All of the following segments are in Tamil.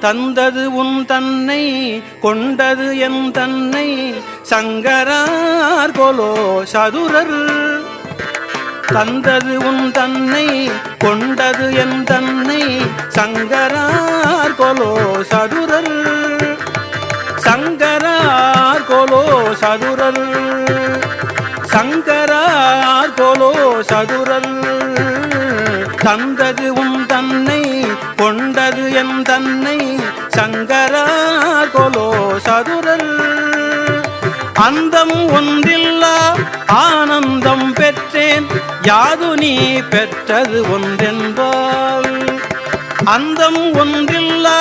தந்தது உன் தன்னை கொண்டது என் தன்னை சங்கரார் கொலோ சதுரர். தந்தது உன் தன்னை கொண்டது என் தன்னை சங்கரார் கொலோ சதுரர். சங்கரார் கொலோ சதுரர். சங்கரார் கொலோ சதுரர். தந்தது உன் தன்னை கொண்டது என் தன்னை சங்கரா கொலோ சதுரல். அந்தம் ஒன்றில்லா ஆனந்தம் பெற்றேன். யாது நீ பெற்றது ஒன்றென்பால். அந்தம் ஒன்றில்லா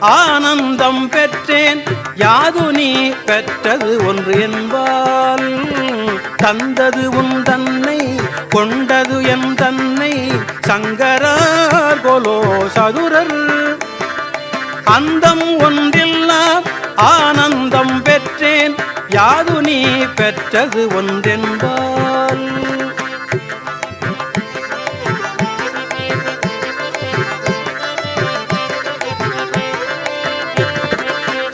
ஆனந்தம் பெற்ற ஏன் யாது நீ பெற்றது ஒன்று என்பால் தந்தது உன் தன்னை கொண்டது என் தன்னை சங்கரார் கோலோ சதுரர். அந்தம் ஒன்றில்லா ஆனந்தம் பெற்றேன். யாது நீ பெற்றது ஒன்றென்பால்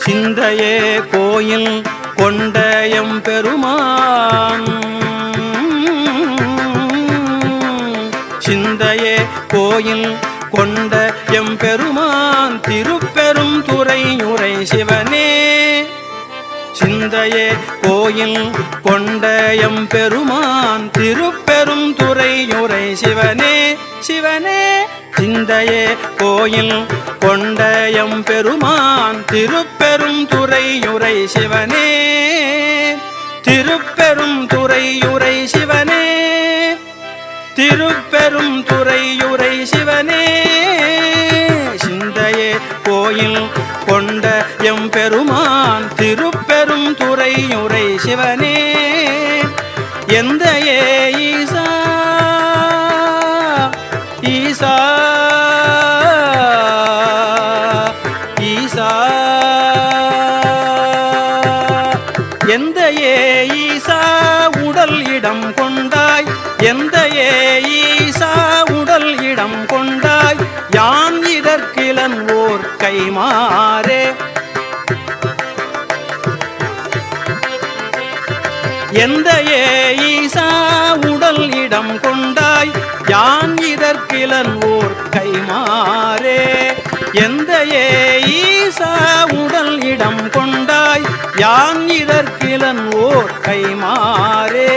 சிந்தையே கோயில் கொண்டயம் பெருமான் சிந்தையே கோயில் கொண்ட எம் பெருமான் திருப்பெரும் துறையுரை சிவனே. சிந்தையே கோயில் கொண்ட எம் பெருமான் திருப்பெரும் துறையுரை சிவனே சிவனே. சிந்தையே கோயில் கொண்ட எம் பெருமான் திருப்பெரும் துறையுரை சிவனே. திருப்பெரும் துறையுரை சிவனே. திருப்பெரும் துறையுரை சிவனே. சிந்தையே கோயில் கொண்ட எம் பெருமான் உரை உரை சிவனே எந்த ஏ ஈசா ஈசா ஈசா எந்த ஏ ஈசா உடல் இடம் கொண்டாய் எந்த ஏ ஈசா உடல் இடம் கொண்டாய் யான் இதற்கிலன் ஓர் கைமாறே எந்த ஏசா உடல் இடம் கொண்டாய்? யான் இதற்கிலன் ஓர் கைமாறே. எந்த ஏசா உடல் இடம் கொண்டாய்? யான் இதற்கிலன் ஓர் கைமாறே.